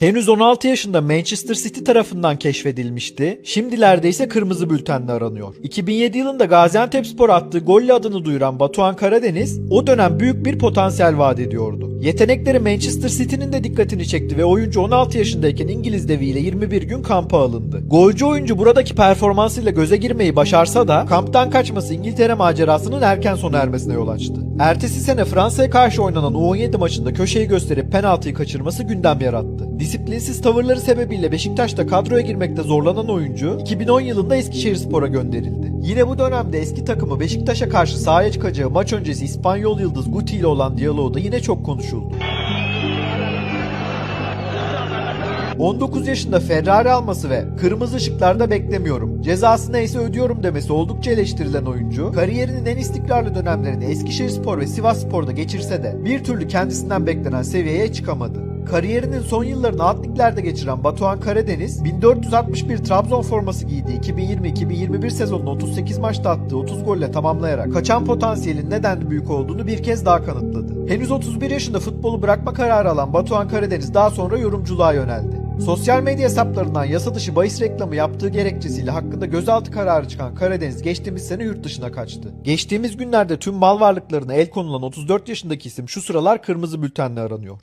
Henüz 16 yaşında Manchester City tarafından keşfedilmişti. Şimdilerde ise kırmızı bültenle aranıyor. 2007 yılında Gaziantepspor attığı golle adını duyuran Batuhan Karadeniz o dönem büyük bir potansiyel vaat ediyordu. Yetenekleri Manchester City'nin de dikkatini çekti ve oyuncu 16 yaşındayken İngiliz deviyle 21 gün kampa alındı. Golcü oyuncu buradaki performansıyla göze girmeyi başarsa da kamptan kaçması İngiltere macerasının erken sona ermesine yol açtı. Ertesi sene Fransa'ya karşı oynanan U17 maçında köşeyi gösterip penaltıyı kaçırması gündem yarattı. Disiplinsiz tavırları sebebiyle Beşiktaş'ta kadroya girmekte zorlanan oyuncu 2010 yılında Eskişehirspor'a gönderildi. Yine bu dönemde eski takımı Beşiktaş'a karşı sahaya çıkacağı maç öncesi İspanyol yıldız Guti ile olan diyaloğu da yine çok konuşuldu. 19 yaşında Ferrari alması ve kırmızı ışıklarda beklemiyorum. Cezası neyse ödüyorum demesi oldukça eleştirilen oyuncu, kariyerinin en istikrarlı dönemlerini Eskişehirspor ve Sivasspor'da geçirse de bir türlü kendisinden beklenen seviyeye çıkamadı. Kariyerinin son yıllarını alt geçiren Batuhan Karadeniz, 1461 Trabzon forması giydiği 2020-2021 sezonunu 38 maçta attığı 30 golle tamamlayarak kaçan potansiyelin neden büyük olduğunu bir kez daha kanıtladı. Henüz 31 yaşında futbolu bırakma kararı alan Batuhan Karadeniz daha sonra yorumculuğa yöneldi. Sosyal medya hesaplarından yasa dışı bahis reklamı yaptığı gerekçesiyle hakkında gözaltı kararı çıkan Karadeniz geçtiğimiz sene yurt dışına kaçtı. Geçtiğimiz günlerde tüm mal varlıklarına el konulan 34 yaşındaki isim şu sıralar kırmızı bültenle aranıyor.